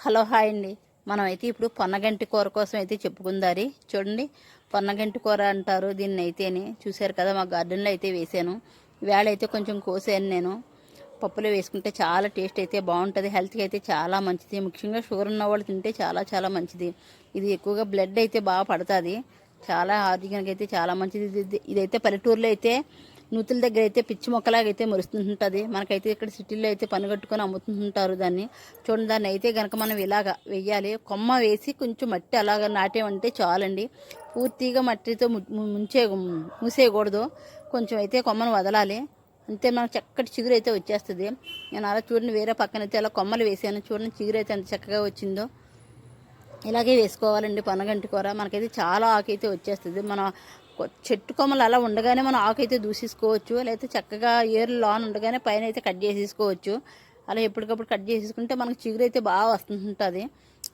Hello hi అండి. మనం అయితే ఇప్పుడు పొన్నగంటి కూర కోసం అయితే చెప్పుకుందారి. చూడండి పొన్నగంటి కూర అంటారు దీన్ని అయితేనే చూశారు కదా మా గార్డెన్లో అయితే వేసాను వేళ అయితే కొంచెం కోసాను నేను. పప్పులో వేసుకుంటే చాలా టేస్ట్ అయితే బాగుంటుంది హెల్త్కి అయితే చాలా మంచిది. ముఖ్యంగా షుగర్ ఉన్న వాళ్ళు తింటే చాలా చాలా మంచిది. ఇది ఎక్కువగా బ్లడ్ అయితే బాగా పడుతుంది. చాలా ఆరోగ్యానికి అయితే చాలా మంచిది. ఇది- ఇదైతే పల్లెటూరులో అయితే నూతుల దగ్గర అయితే పిచ్చి మొక్కలాగా అయితే మురుస్తుంటుంది మనకైతే ఇక్కడ సిటీలో అయితే పనిగట్టుకొని అమ్ముతుంటారు దాన్ని. చూడండి దాన్ని అయితే కనుక మనం ఇలాగా వెయ్యాలి. కొమ్మ వేసి కొంచెం మట్టి అలాగ నాటేమంటే చాలండి. పూర్తిగా మట్టితో ముంచే మూసేయకూడదు. కొంచెం అయితే కొమ్మను వదలాలి. అంతే మనకు చక్కటి చిగురు అయితే వచ్చేస్తుంది. నేను అలా చూడండి వేరే పక్కన అయితే అలా కొమ్మలు వేసాను. చూడండి చిగురు అయితే ఎంత చక్కగా వచ్చిందో. ఇలాగే వేసుకోవాలండి పనగంటి కూర. మనకైతే చాలా ఆకు అయితే వచ్చేస్తుంది. మన చెట్టు కొమ్మలు అలా ఉండగానే మనం ఆకు అయితే దూసేసుకోవచ్చు లేకపోతే చక్కగా ఏర్లు లాన్ ఉండగానే పైన అయితే కట్ చేసేసుకోవచ్చు. అలా ఎప్పటికప్పుడు కట్ చేసేసుకుంటే మనకు చిగురు అయితే బాగా వస్తుంటుంది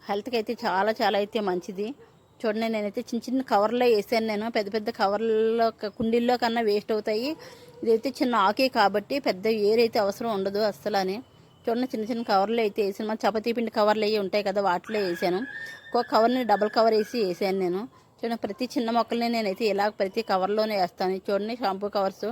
హెల్త్కి అయితే చాలా చాలా అయితే మంచిది. చూడండి నేనైతే చిన్న చిన్న కవర్లో వేసాను నేను. పెద్ద పెద్ద కవర్లో కుండీల్లో కన్నా వేస్ట్ అవుతాయి. ఇదైతే చిన్న ఆకే కాబట్టి పెద్ద ఏర్ అయితే అవసరం ఉండదు అస్సలు అని చూడండి చిన్న చిన్న కవర్లు అయితే వేసాను. మన చపాతీ పిండి కవర్లు అవి ఉంటాయి కదా వాటిలో వేసాను. ఒక కవర్ని డబుల్ కవర్ వేసి వేసాను నేను. చూడండి ప్రతి చిన్న మొక్కల్ని నేనైతే ఇలా ప్రతి కవర్లోనే వేస్తాను. చూడండి షాంపూ కవర్స్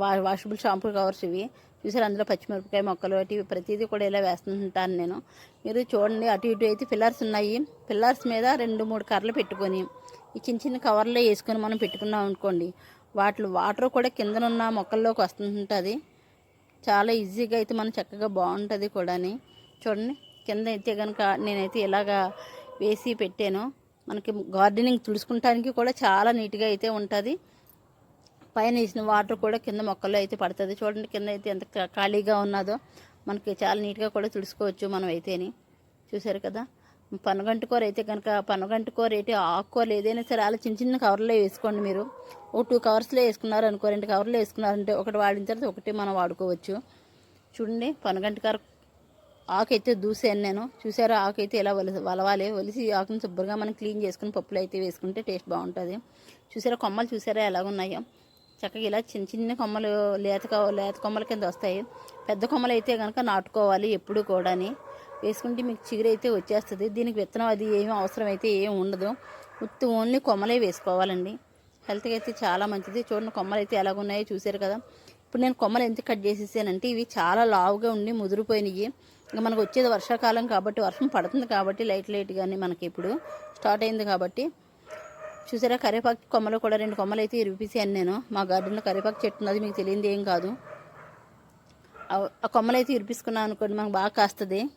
వా వాషబుల్ షాంపూ కవర్స్ ఇవి. చూసారు అందులో పచ్చిమిరపకాయ మొక్కలు అటు ఇవి ప్రతిదీ కూడా ఇలా వేస్తుంటాను నేను. మీరు చూడండి అటు ఇటు అయితే పిల్లర్స్ ఉన్నాయి. పిల్లర్స్ మీద రెండు మూడు కర్రలు పెట్టుకొని ఈ చిన్న చిన్న కవర్లో వేసుకొని మనం పెట్టుకున్నాం అనుకోండి వాటిలో వాటర్ కూడా కిందనున్న మొక్కల్లోకి వస్తుంటుంది చాలా ఈజీగా అయితే మనం చక్కగా బాగుంటుంది కూడాని. చూడండి కింద అయితే కనుక నేనైతే ఇలాగా వేసి పెట్టాను. మనకి గార్డెనింగ్ తుడుచుకుంటానికి కూడా చాలా నీట్గా అయితే ఉంటుంది. పైన వేసిన వాటర్ కూడా కింద మొక్కల్లో అయితే పడుతుంది. చూడండి కింద అయితే ఎంత ఖాళీగా ఉన్నదో మనకి చాలా నీట్గా కూడా తుడుచుకోవచ్చు మనం అయితేని. చూసారు కదా? పనగంటి కూర అయితే కనుక పనగంటి కూర అయితే ఆకుకూరలు ఏదైనా సరే అలా చిన్న చిన్న కవర్లో వేసుకోండి మీరు. ఒక టూ కవర్స్లో వేసుకున్నారు అనుకో రెండు కవర్లో వేసుకున్నారంటే ఒకటి వాడిన తర్వాత ఒకటి మనం వాడుకోవచ్చు. చూడండి పనగంటి కూర ఆకు అయితే దూసాను నేను. చూసారా? ఆకు అయితే ఇలా వలసి వలవాలి. వలిసి ఆకును ఆకుని శుభ్రంగా మనం క్లీన్ చేసుకుని పప్పులు అయితే వేసుకుంటే టేస్ట్ బాగుంటుంది. చూసారా? కొమ్మలు చూసారా? ఎలాగున్నాయో. చక్కగా ఇలా చిన్న చిన్న కొమ్మలు లేత లేత కొమ్మల కింద వస్తాయి. పెద్ద కొమ్మలు అయితే కనుక నాటుకోవాలి ఎప్పుడు కూడాని. వేసుకుంటే మీకు చిగురైతే వచ్చేస్తుంది. దీనికి విత్తనం అది ఏమీ అవసరం అయితే ఏం ఉండదు. ఉత్తి ఓన్లీ కొమ్మలే వేసుకోవాలండి. హెల్త్కి అయితే చాలా మంచిది. చూడండి కొమ్మలు అయితే ఎలాగున్నాయో చూసారు కదా. ఇప్పుడు నేను కొమ్మలు ఎందుకు కట్ చేసేసానంటే ఇవి చాలా లావుగా ఉండి ముదిరిపోయినాయి. ఇంకా మనకు వచ్చేది వర్షాకాలం కాబట్టి వర్షం పడుతుంది కాబట్టి లైట్ లైట్గానే మనకి ఇప్పుడు స్టార్ట్ అయింది కాబట్టి. చూసారా కరివేపాకు కొమ్మలు కూడా రెండు కొమ్మలు అయితే ఇరిపిసాను నేను. మా గార్డెన్లో కరివేపాకు చెట్టు ఉన్నది మీకు తెలియంది ఏం కాదు. ఆ- కొమ్మలు అయితే ఇరిపించుకున్నాను అనుకోండి మనకు బాగా కాస్తుంది.